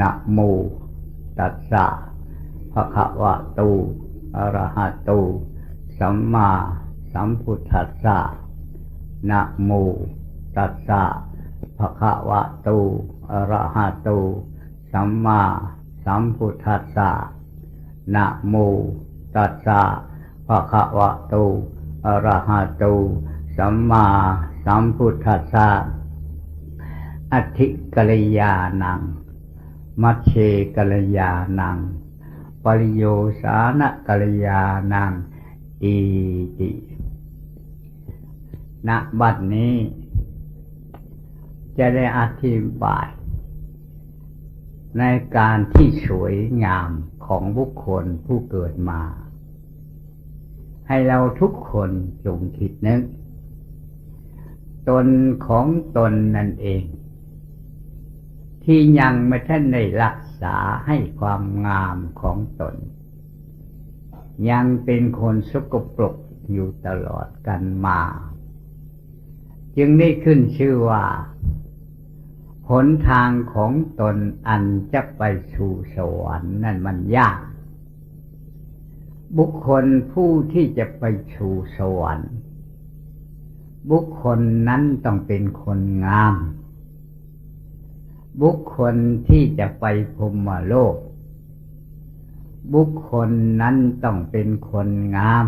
นะโมตัสสะภะคะวะโตอะระหะโต สัมมาสัมพุทธัสสะนะโมตัสสะภะคะวะโตอะระหะโต สัมมาสัมพุทธัสสะนะโมตัสสะภะคะวะโตอะระหะโต สัมมาสัมพุทธัสสะอธิกัลยาณัง มัชเชกัลยาณัง ปริโยสานกัลยาณังอีติณบัดนี้ จะได้อธิบาย ในการที่สวยงามของบุคคลผู้เกิดมา ให้เราทุกคนจงคิดนึก ตนของตนนั่นเอง ที่ยังไม่ท่านได้รักษาให้ความงามของตน ยังเป็นคนสกปรกอยู่ตลอดกันมา จึงได้ขึ้นชื่อว่าหนทางของตนอันจะไปสู่สวรรค์นั่นมันยาก บุคคลผู้ที่จะไปสู่สวรรค์ บุคคลนั้นต้องเป็นคนงาม บุคคลที่จะไปพรหมโลก บุคคลนั้นต้องเป็นคนงาม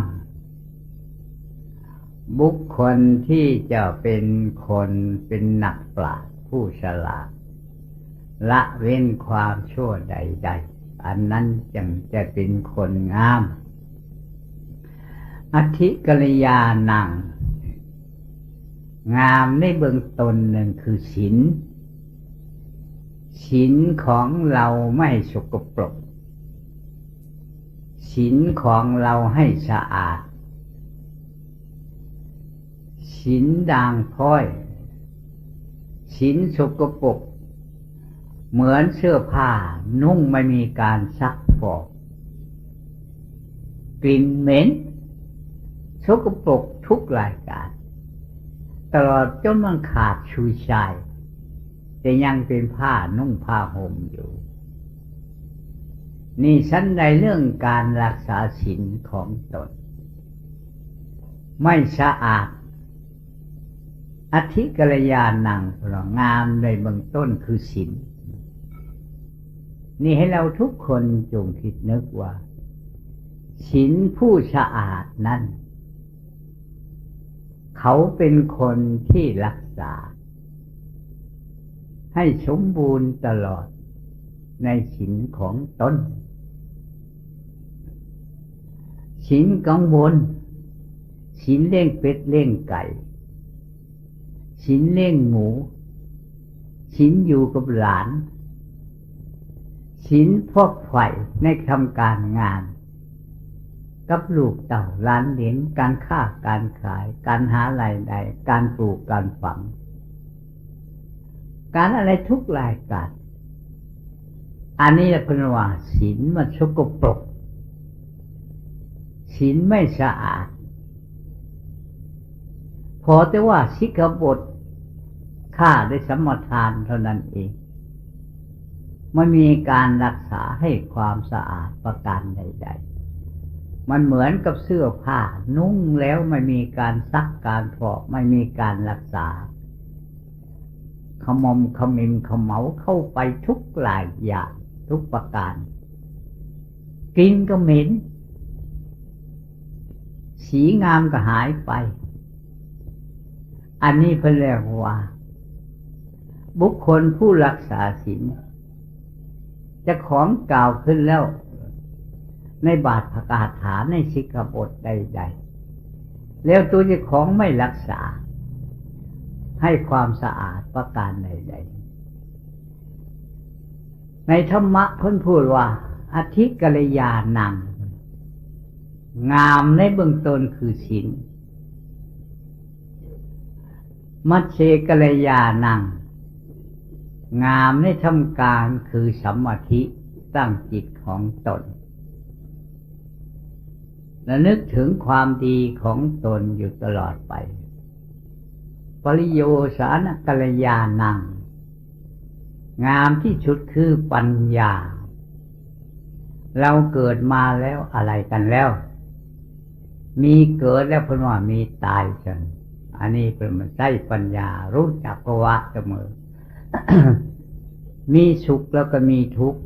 บุคคลที่จะเป็นคนเป็นนักปราชญ์ผู้ฉลาด ละเว้นความชั่วใด ๆ อันนั้นจึงจะเป็นคนงาม อธิกริยานัง งามในเบื้องตนหนึ่งคือศีล ศีลของเราไม่สกปรกศีลของเราให้สะอาดศีลด่างพร้อยศีลสกปรกเหมือนเสื้อผ้านุ่งไม่มีการซักฟอกกลิ่นเหม็นสกปรกทุกรายการ ตลอดจนมันขาดชูชาย แต่ยังเป็นผ้านุ่งผ้าห่มอยู่ นี่ฉันในเรื่องการรักษาศีลของตน ไม่สะอาด อธิกรยานังเพราะงามในเบื้องต้นคือศีลนี่ให้เราทุกคนจงคิดนึกว่าศีลผู้สะอาดนั้น เขาเป็นคนที่รักษา ให้สมบูรณ์ตลอดในศีลของตนศีลกังวลศีลเลี้ยงเป็ดเลี้ยงไก่ศีลเลี้ยงหมูศีลอยู่กับหลานศีลพวกไฝ่ในทำการงาน กับลูกเต่าล้านเหรียญการค้าการขาย การหารายได้การปลูกการฝัง การอะไรทุกรายการ อันนี้เป็นว่าศีลมันสกปรกศีลไม่สะอาด พอแต่ว่าสิกบทฆ่าได้สมทานเท่านั้นเองไม่มีการรักษาให้ความสะอาดประการใด ๆ มันเหมือนกับเสื้อผ้า นุ่งแล้วไม่มีการซักการถอดไม่มีการรักษา ขมมขมิมขมเหมาเข้าไปทุกหลายอย่างทุกประการ กินก็เหม็น สีงามก็หายไป อันนี้เพื่อเรียกว่า บุคคลผู้รักษาศีลจะของกล่าวขึ้นแล้ว ในบาทประกาศฐานในสิกขาบทใด ๆ แล้วตัวเจ้าของไม่รักษา ให้ความสะอาดประการใดๆในธรรมะเพิ่นพูดว่า อธิกรยานัง งามในเบื้องต้นคือศีลมัชเชกรยานัง งามในทำการคือสัมมาธิตั้งจิตของตนและนึกถึงความดีของตนอยู่ตลอดไป ปริโยสานกัลยานัง งามที่สุดคือปัญญา เราเกิดมาแล้วอะไรกันแล้ว มีเกิดแล้วพิ่นว่ามีตายจังอันนี้เป็นมันใช้ปัญญา รู้จักภาวะเสมอ มีสุขแล้วก็มีทุกข์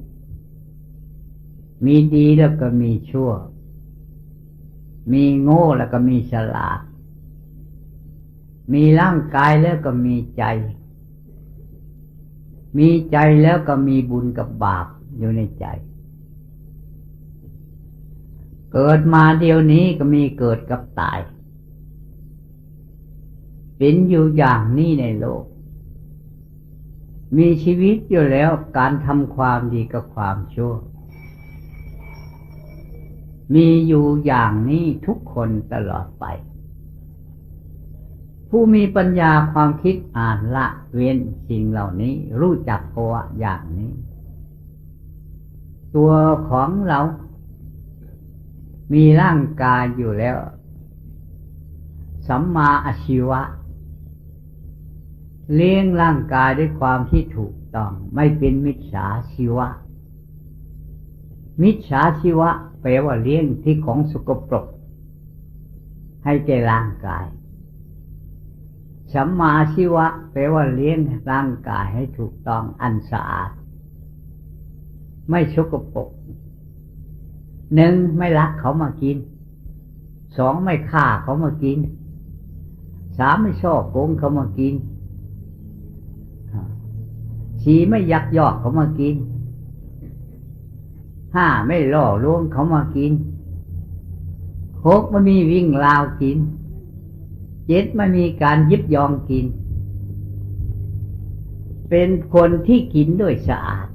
มีดีแล้วก็มีชั่ว มีโง่แล้วก็มีฉลาด มีร่างกายแล้วก็มีใจ มีใจแล้วก็มีบุญกับบาปอยู่ในใจ เกิดมาเดียวนี้ก็มีเกิดกับตาย เป็นอยู่อย่างนี้ในโลก มีชีวิตอยู่แล้วการทำความดีกับความชั่ว มีอยู่อย่างนี้ทุกคนตลอดไป ผู้มีปัญญาความคิดอ่านละเว้นสิ่งเหล่านี้ รู้จักภาวอย่างนี้ ตัวของเรา มีร่างกายอยู่แล้ว สัมมาอาชีวะ เลี้ยงร่างกายด้วยความที่ถูกต้อง ไม่เป็นมิจฉาชีวะ มิจฉาชีวะแปลว่าเลี้ยงที่ของสกปรก ให้แก่ร่างกาย สัมมาชีวะแปลว่าเลี้ยงร่างกายให้ถูกต้องอันสะอาด ไม่สกปรกหนึ่งไม่ลักเขามากิน สองไม่ฆ่าเขามากิน สามไม่ชอบโกงเขามากินสี่ไม่ยักยอกเขามากิน ห้าไม่ล่อลวงเขามากินหกไม่มีวิ่งราวกิน จ็ดไม่มีการยิบยองกิน เป็นคนที่กินด้วยสะอาด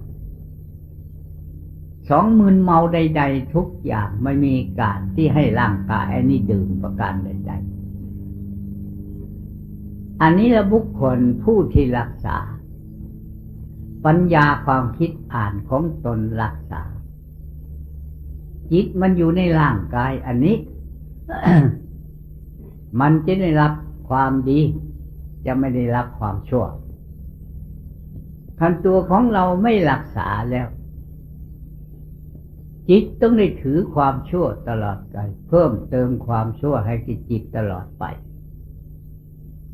สองมืนเมาใด ๆ ทุกอย่างไม่มีการที่ให้ร่างกายอันนี้ดื่มประการใด ๆ อันนี้ละบุคคลผู้ที่รักษา ปัญญาความคิดอ่านของตนรักษา จิตมันอยู่ในร่างกายอันนี้ มันจะได้รับความดี จะไม่ได้รับความชั่วคันตัวของเราไม่รักษาแล้ว จิตต้องได้ถือความชั่วตลอดไปเพิ่มเติมความชั่วให้กิจิตตลอดไป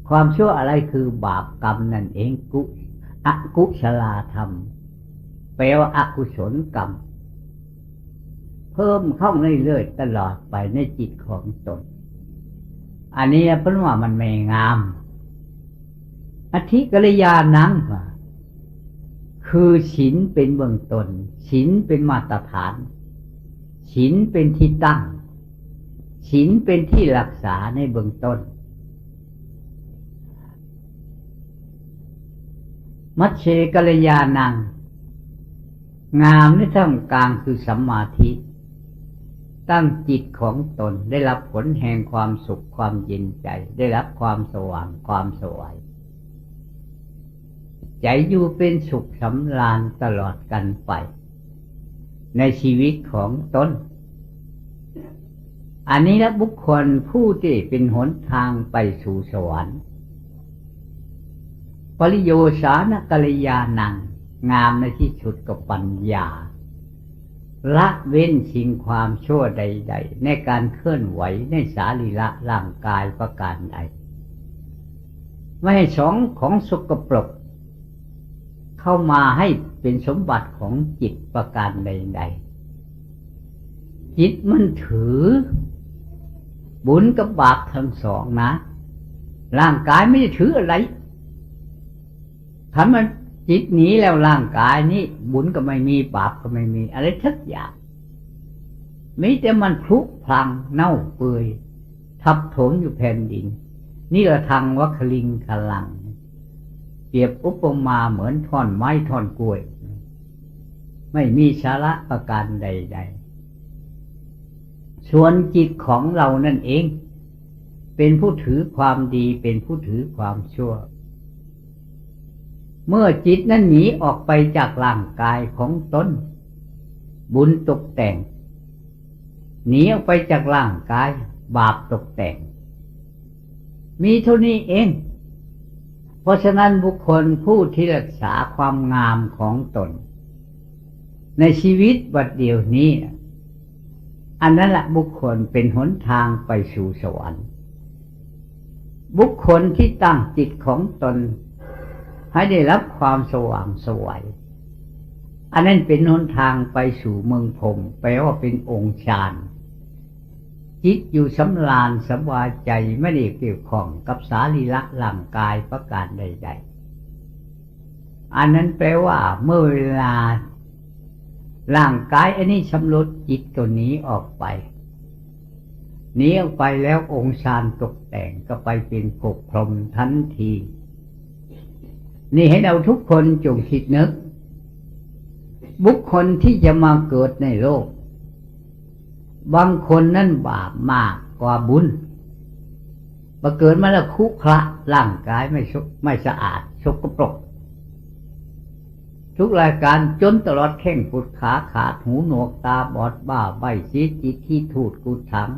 ความชั่วอะไรคือบาปกรรมนั่นเองกุอกุศลธรรมแปลว่าอากุศลกรรม เพิ่มเข้าเรื่อยๆตลอดไปในจิตของตน อันนี้เพราะว่ามันไม่งาม อธิกริยานังว่าคือศีลเป็นเบื้องต้นศีลเป็นมาตรฐานศีลเป็นที่ตั้งศีลเป็นที่รักษาในเบื้องต้น มัชเชกัลยานัง งามในท่ามกลางคือสัมมาทิ ตั้งจิตของตนได้รับผลแห่งความสุขความเย็นใจ ได้รับความสว่างความสวย ใจอยู่เป็นสุขสำราญตลอดกันไป ในชีวิตของตน อันนี้ละบุคคลผู้ที่เป็นหนทางไปสู่สวรรค์ปริโยสานกัลยานัง งามในที่สุดกับปัญญา ละเว้นสิ่งความชั่วใด ๆ ในการเคลื่อนไหวในสารีละร่างกายประการใด ไม่ให้สองของสกปรก เข้ามาให้เป็นสมบัติของจิตประการใด ๆ จิตมันถือ บุญกับบาปทั้งสองนะ ร่างกายไม่ได้ถืออะไรถ้ามัน จิตหนีแล้วร่างกายนี้ บุญก็ไม่มีบาปก็ไม่มี อะไรทักอย่างมีแต่มันพลุพลังเน่าเปื่อยทับถมอยู่แผ่นดิน นี่ละทางวัคลิงคลัง เปรียบอุปมาเหมือนท่อนไม้ท่อนกล้วย ไม่มีสาระประการใด ๆ ส่วนจิตของเรานั่นเอง เป็นผู้ถือความดีเป็นผู้ถือความชั่ว เมื่อจิตนั้นหนีออกไปจากร่างกายของตนบุญตกแต่ง หนีออกไปจากร่างกาย บาปตกแต่ง มีเท่านี้เอง เพราะฉะนั้นบุคคลผู้ที่รักษาความงามของตน ในชีวิตบัดเดียวนี้ อันนั้นแหละบุคคลเป็นหนทางไปสู่สวรรค์ บุคคลที่ตั้งจิตของตน ให้ได้รับความสว่างสวยอันนั้นเป็นหนทางไปสู่เมืองพรมแปลว่าเป็นองค์ฌานจิตอยู่สำราญสบายใจไม่ได้เกี่ยวข้องกับสารีละร่างกายประการใด ๆ อันนั้นแปลว่าเมื่อเวลาร่างกายอันนี้ชำรุดจิตตัวนี้ออกไปหนีออกไปแล้วองค์ฌานตกแต่งก็ไปเป็นภพพรหมทันที นี่ให้เราทุกคนจงคิดนึก บุคคลที่จะมาเกิดในโลก บางคนนั่นบาปมากกว่าบุญมาเกิดมาแล้วคุคละร่างกายไม่ชไม่สะอาดชกปรก ทุกรายการจนตลอดแข้งปุดขาขาดหูหนวกตาบอดบ้าใบสีจิตที่ถูดกูถัง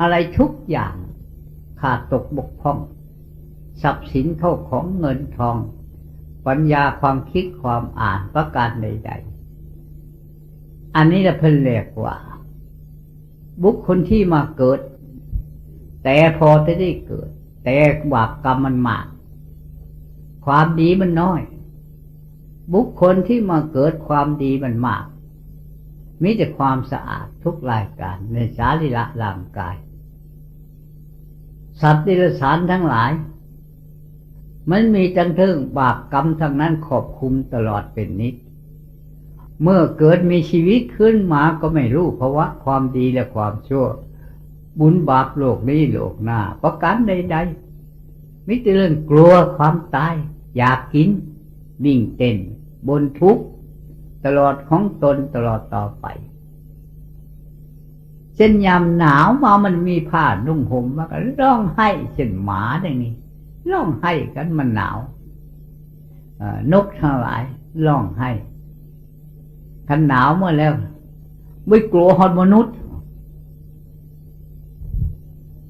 อะไรทุกอย่างขาดตกบกพร่อง ทรัพย์สินเข้าของเงินทอง ปัญญาความคิดความอ่านประการใด ๆ อันนี้เราเพิ่นเรียกว่า บุคคลที่มาเกิด แต่พอจะได้เกิด แต่บาปกรรมมันมาก ความดีมันน้อย บุคคลที่มาเกิดความดีมันมากมีแต่ความสะอาดทุกรายการในสารีละร่างกาย สัตว์ดิลสารทั้งหลาย มันมีจังทิงบาปกรรมทั้งนั้นขอบคุมตลอดเป็นนิด เมื่อเกิดมีชีวิตขึ้นมาก็ไม่รู้เพราว่าความดีและความชั่ว บุญบาปโลกนี้โลกหน้าประการใดๆมิแต่เรื่องกลัวความตาย อยากกิน วิ่งเต้น บนทุกตลอดของตนตลอดต่อไปเช่นยามหนาวมามันมีผ้านุ่งห่มมาก็ร้องไห้เช่นหมาอย่างนี้ ร้องไห้กันมันหนาวนกทั้งหลายร้องไห้ขันหนาวเมื่อแล้วไม่กลัวฮอดมนุษย์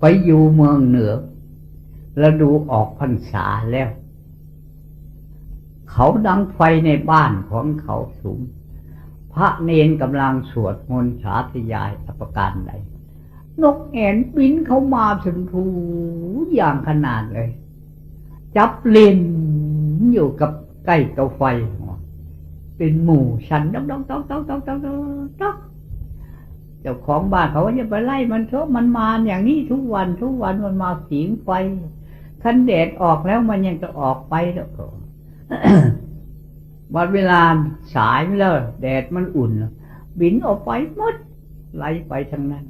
ไปอยู่เมืองเหนือแล้วดูออกพรรษาแล้ว เขาดังไฟในบ้านของเขาสูง พระเนนกำลังสวดมนต์สาธยายอภการใดนกแอ่นบินเขามาถึงทูอย่างขนาดเลย จับเล่นอยู่กับใกล้เตาไฟ เป็นหมู่ฉันดองดองดองดองดองดองดองเจ้าของบ้านเขาว่าจะไปไล่มันเถอะมันมาอย่างนี้ทุกวันทุกวันมันมาสีงไฟคันแดดออกแล้วมันยังจะออกไปแล้ววันเวลาสายไม่แล้วแดดมันอุ่น บินออกไปหมดไหลไปทั้งนั้น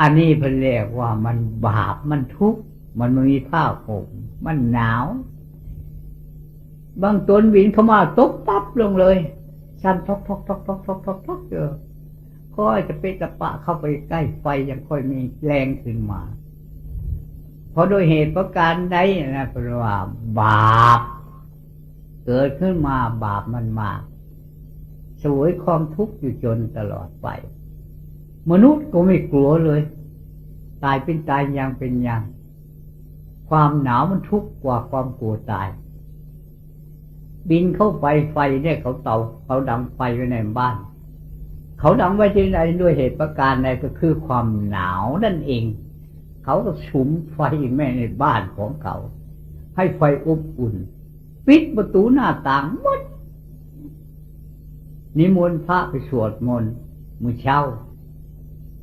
อันนี้เพิ่นเรียกว่ามันบาปมันทุกข์มันไม่มีผ้าห่ม มันหนาว บางตนบินเข้ามาตกปั๊บลงเลยชันทอกทอกทอกทอกทอกทอกทอกเจอค่อยจะเปะจะปะเข้าไปใกล้ไฟยังค่อยมีแรงขึ้นมา เพราะโดยเหตุประการใดนะเพราะว่าบาป เกิดขึ้นมาบาปมันมากสวยความทุกข์อยู่จนตลอดไป มนุษย์ก็ไม่กลัวเลย ตายเป็นตายอย่างเป็นอย่าง ความหนาวมันทุกข์กว่าความกลัวตาย บินเข้าไปไฟเนี่ยเขาเตาเขาดังไฟไว้ในบ้าน เขาดังไว้ที่ไหนด้วยเหตุประการใดก็คือความหนาวนั่นเอง เขาก็สุมไฟแม่ในบ้านของเขา ให้ไฟอบอุ่น ปิดประตูหน้าต่างหมดนิมนต์พระไปสวดมนต์มือเช้า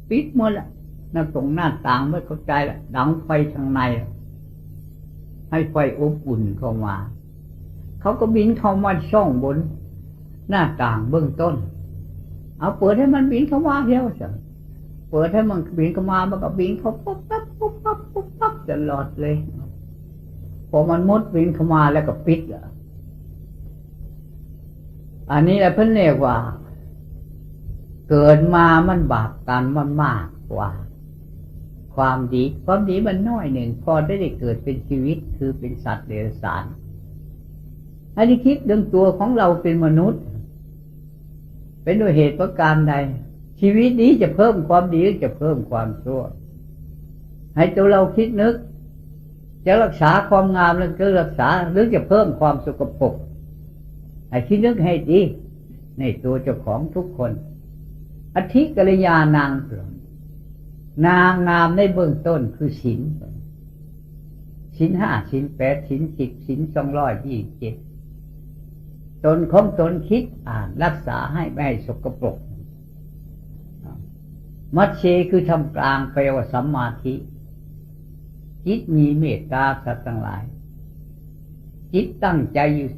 ปิดหมดละหน้าตรงหน้าต่างไม่เข้าใจละดังไฟทางใน ให้ไฟอบอุ่นเข้ามา เขาก็บินเข้ามาช่องบน หน้าต่างเบื้องต้น เอาเปิดให้มันบินเข้ามาเที่ยวสิเปิดให้มันบินเข้ามามันก็บินเข้าปุ๊บปั๊บปุ๊บปั๊บปุ๊บปั๊บตลอดเลยพอมันมดบินเข้ามาแล้วก็ปิดอะอันนี้แหละเพิ่นเรียกว่า เกิดมามันบาปกันมันมากกว่า ความดี ความดีมันน้อยหนึ่ง พอได้ได้เกิดเป็นชีวิตคือเป็นสัตว์เดรัจฉานอันนี้คิดเรื่องตัวของเราเป็นมนุษย์ เป็นด้วยเหตุประการใด ชีวิตนี้จะเพิ่มความดีหรือจะเพิ่มความชั่ว ให้ตัวเราคิดนึก จะรักษาความงามแล้วก็รักษาหรือจะเพิ่มความสกปรกไอ้ที่นึกให้ดีในตัวเจ้าของทุกคนอธิกริยานาง นางงามในเบื้องต้นคือศีลศีลห้าศีลแปดศีลสิบศีลสองร้อยยี่สิบเจ็ดตนของตนคิดอ่านรักษาให้ไม่ให้สกปรก มัชเชคือทำกลางแปลว่าสัมมาทิจิตมีเมตตาสัตว์ทั้งหลาย จิตตั้งใจอยู่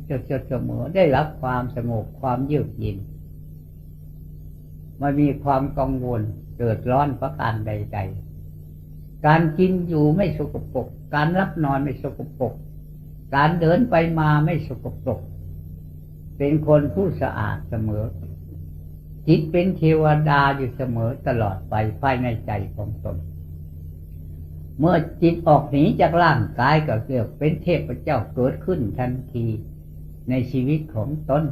เสมอได้รับความสงบความเยือกเย็นไม่มีความกังวล เกิดร้อนประการใด ๆ การกินอยู่ไม่สกปรก การรับนอนไม่สกปรก การเดินไปมาไม่สกปรก เป็นคนผู้สะอาดเสมอ จิตเป็นเทวดาอยู่เสมอตลอดไปภายในใจของตน เมื่อจิตออกหนีจากร่างกายก็เกิดเป็นเทพเจ้าเกิดขึ้นทันทีในชีวิตของตน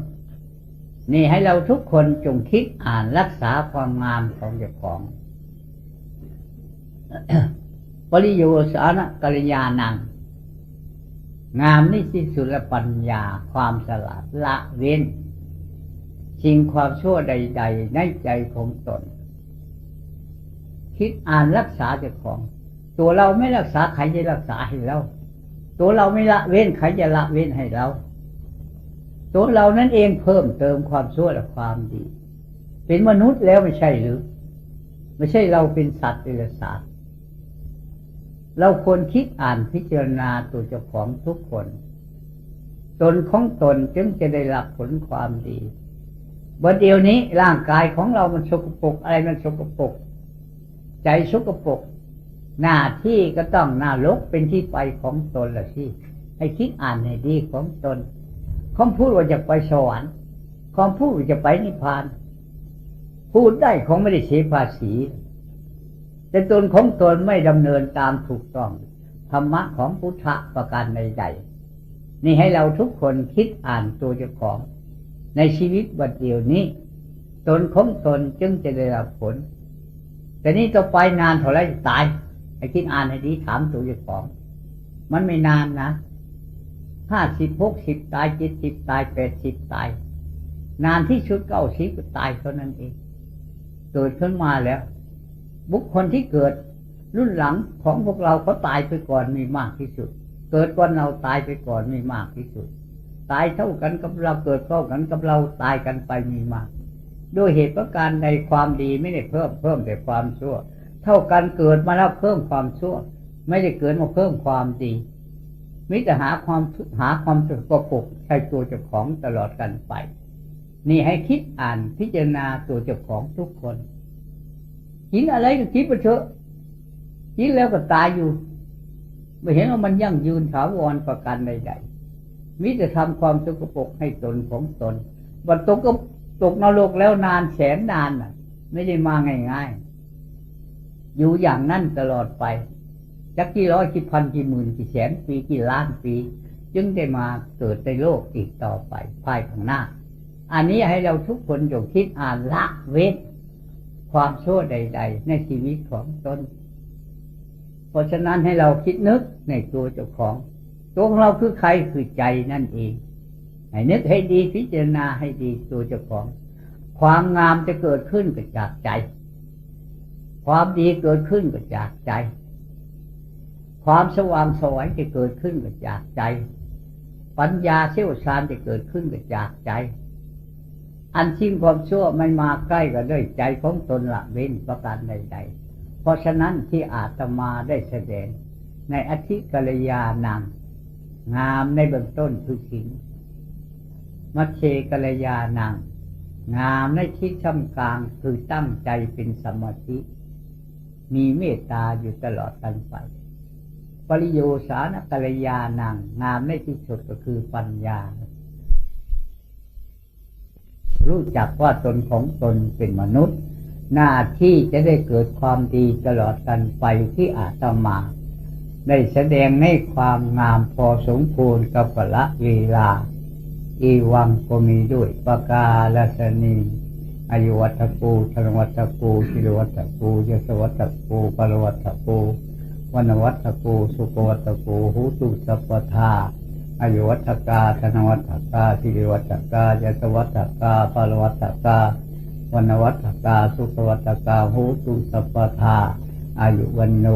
นี่ให้เราทุกคนจงคิดอ่านรักษาความงามของเจ้าของปริโยสานกัลยาณัง งามนี่สิสุลปัญญาความสลาดละเว้นสิ่งความชั่วใด ๆ ในใจของตน คิดอ่านรักษาเจ้าของ ตัวเราไม่รักษาใครจะรักษาให้เรา ตัวเราไม่ละเว้นใครจะละเว้นให้เรา ตัวเรานั้นเองเพิ่มเติมความชั่วและความดี เป็นมนุษย์แล้วไม่ใช่หรือ ไม่ใช่เราเป็นสัตว์เดรัจฉานเราควรคิดอ่านพิจารณาตัวเจ้าของทุกคน ตนของตนจึงจะได้รับผลความดีบนเดียวนี้ร่างกายของเรามันสกปรกอะไรมันสกปรกใจสกปรกหน้าที่ก็ต้องหน้าลกเป็นที่ไปของตนละที่ให้คิดอ่านให้ดีของตน คำพูดว่าจะไปสวรรค์คำพูดว่าจะไปนิพพาน พูดได้ของไม่ได้เสียภาษี แต่ตนของตนไม่ดำเนินตามถูกต้อง ธรรมะของพุทธะประการใดๆนี่ให้เราทุกคนคิดอ่านตัวเจ้าของ ในชีวิตวันเดียวนี้ ตนของตนจึงจะได้รับผล แต่นี่ต่อไปนานเท่าไรตายให้คิดอ่านให้ดีถามตัวเจ้าของ มันไม่นานนะ ห้าสิบหกสิบตายเจ็ดสิบตายแปดสิบตาย นานที่ชุดเก้าสิบตายเท่านั้นเองเกิดขึ้นมาแล้ว บุคคลที่เกิดรุ่นหลังของพวกเราเขาตายไปก่อนมีมากที่สุด เกิดก่อนเราตายไปก่อนมีมากที่สุด ตายเท่ากันกับเราเกิดเท่ากันกับเราตายกันไปมีมาก ด้วยเหตุประการในความดีไม่ได้เพิ่มเพิ่มแต่ความชั่ว เท่ากันเกิดมาแล้วเพิ่มความชั่ว ไม่ได้เกิดมาเพิ่มความดี มิจะหาความหาความสุขปกใช้ตัวเจ้าของตลอดกันไป นี่ให้คิดอ่านพิจารณาตัวเจ้าของทุกคนกินอะไรก็คิดไปเถอะกินแล้วก็ตายอยู่ ไม่เห็นว่ามันยั่งยืนถาวรประกันใดๆมิจะทำความสุขปกให้ตนของตนวันตกก็ตกนรกแล้วนานแสนนานน่ะ ไม่ได้มาง่ายๆอยู่อย่างนั้นตลอดไป จักกี่ร้อยกี่พันกี่หมื่นกี่แสนปีกี่ล้านปี จึงได้มาเกิดในโลกอีกต่อไปภายข้างหน้า อันนี้ให้เราทุกคนจงคิดอ่านละเว้นความชั่วใด ๆ ในชีวิตของตนเพราะฉะนั้นให้เราคิดนึกในตัวเจ้าของตัวของเราคือใครคือใจนั่นเองให้นึกให้ดีพิจารณาให้ดีตัวเจ้าของ ความงามจะเกิดขึ้นก็จากใจ ความดีเกิดขึ้นก็จากใจ ความสว่างสวยจะเกิดขึ้นก็จากใจ ปัญญาเชี่ยวชาญจะเกิดขึ้นก็จากใจ อันชิ่งความชั่วไม่มาใกล้ก็ด้วยใจของตนละเว้นประการใดๆเพราะฉะนั้นที่อาตมาได้แสดงในอธิกรยานางงามในเบื้องต้นคือสิงมัชเชกรยานางงามในที่ช่ำกลางคือตั้งใจเป็นสมาธิ มีเมตตาอยู่ตลอดกันไป ปริโยสานกัลยาณังงามในที่สุดก็คือปัญญา รู้จักว่าตนของตนเป็นมนุษย์ หน้าที่จะได้เกิดความดีตลอดกันไปที่อาตมา ได้แสดงในความงามพอสมควรกับละเวลา อีวังก็มีด้วยปากาลสนีอายุวัตปูธนวัตปูชิรวัตปูยศวัตปูปรวัตปู วันวัตโกสุกวัตโกหูตุสัพพทาอายุวัตกาธนวัตกาสิริวัตกายตวัตกาปรวัตกาวันวัตกาสุขวัตกาหูตุสัพพทาอายุวันโน